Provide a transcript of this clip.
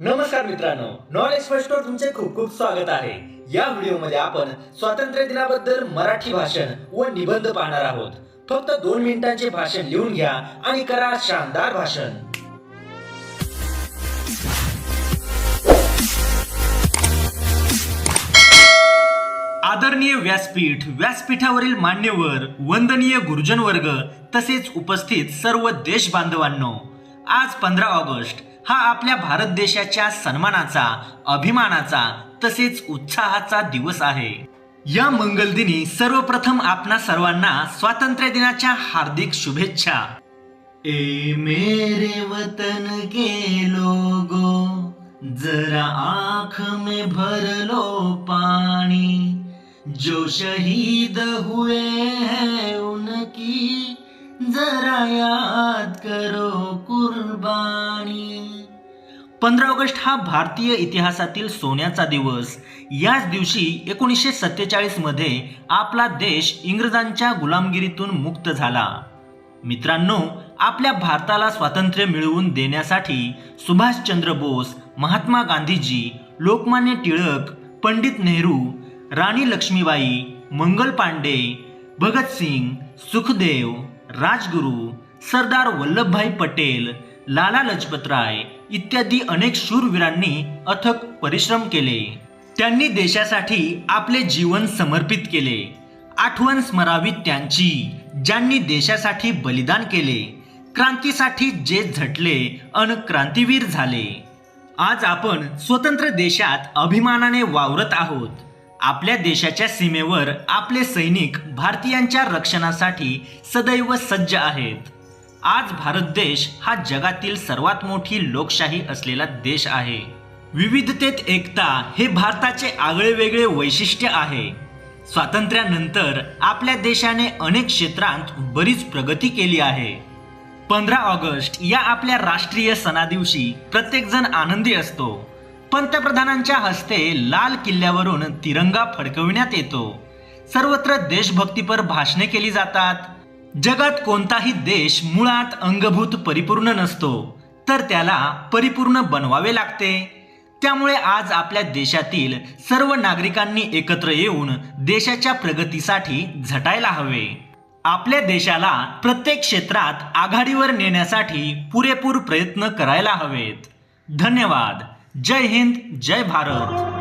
नमस्कार मित्रांनो knowledge first तुमचे खूप खूप स्वागत आहे. या व्हिडिओमध्ये आपण स्वातंत्र्य दिनाबद्दल मराठी भाषण व निबंध पाहणार आहोत. फक्त दोन मिनिटांचे भाषण लिहून घ्या आणि करा शानदार भाषण. आदरणीय व्यासपीठ व्यासपीठावरील मान्यवर वंदनीय गुरुजन वर्ग तसेच उपस्थित सर्व देश बांधवांनो आज पंधरा ऑगस्ट हा आपल्या भारत देशाच्या सन्मानाचा अभिमानाचा तसेच उत्साहाचा दिवस आहे. या मंगलदिनी सर्वप्रथम आपणा सर्वांना स्वातंत्र्य दिनाच्या हार्दिक शुभेच्छा. ए मेरे वतन के लोगो जरा आंख में भर लो पानी। जो शहीद हुए हैं उनकी जरा याद करो। पंधरा ऑगस्ट हा भारतीय इतिहासातील सोन्याचा दिवस. याच दिवशी एकोणीसशे सत्तेचाळीसमध्ये आपला देश इंग्रजांच्या गुलामगिरीतून मुक्त झाला. मित्रांनो आपल्या भारताला स्वातंत्र्य मिळवून देण्यासाठी सुभाषचंद्र बोस महात्मा गांधीजी लोकमान्य टिळक पंडित नेहरू राणी लक्ष्मीबाई मंगल पांडे भगतसिंग सुखदेव राजगुरू सरदार वल्लभभाई पटेल लाला लजपतराय इत्यादी अनेक शूरवीरांनी अथक परिश्रम केले. त्यांनी देशासाठी आपले जीवन समर्पित केले. आठवण स्मरावी त्यांची ज्यांनी देशासाठी बलिदान केले. क्रांतीसाठी जे झटले अन क्रांतीवीर झाले. आज आपण स्वतंत्र देशात अभिमानाने वावरत आहोत. आपल्या देशाच्या सीमेवर आपले सैनिक भारतीयांच्या रक्षणासाठी सदैव सज्ज आहेत. आज भारत देश हा जगातील सर्वात मोठी लोकशाही असलेला देश आहे. विविधतेत एकता हे भारताचे आगळेवेगळे वैशिष्ट्य आहे. स्वातंत्र्यानंतर आपल्या देशाने अनेक क्षेत्रांत बरीच प्रगती केली आहे. पंधरा ऑगस्ट या आपल्या राष्ट्रीय सणादिवशी प्रत्येकजण आनंदी असतो. पंतप्रधानांच्या हस्ते लाल किल्ल्यावरून तिरंगा फडकविण्यात येतो. सर्वत्र देशभक्तीपर भाषणे केली जातात. जगात कोणताही देश मुळात अंगभूत परिपूर्ण नसतो तर त्याला परिपूर्ण बनवावे लागते. त्यामुळे आज आपल्या देशातील सर्व नागरिकांनी एकत्र येऊन देशाच्या प्रगतीसाठी झटायला हवे. आपल्या देशाला प्रत्येक क्षेत्रात आघाडीवर नेण्यासाठी पुरेपूर प्रयत्न करायला हवेत. धन्यवाद. जय हिंद जय भारत.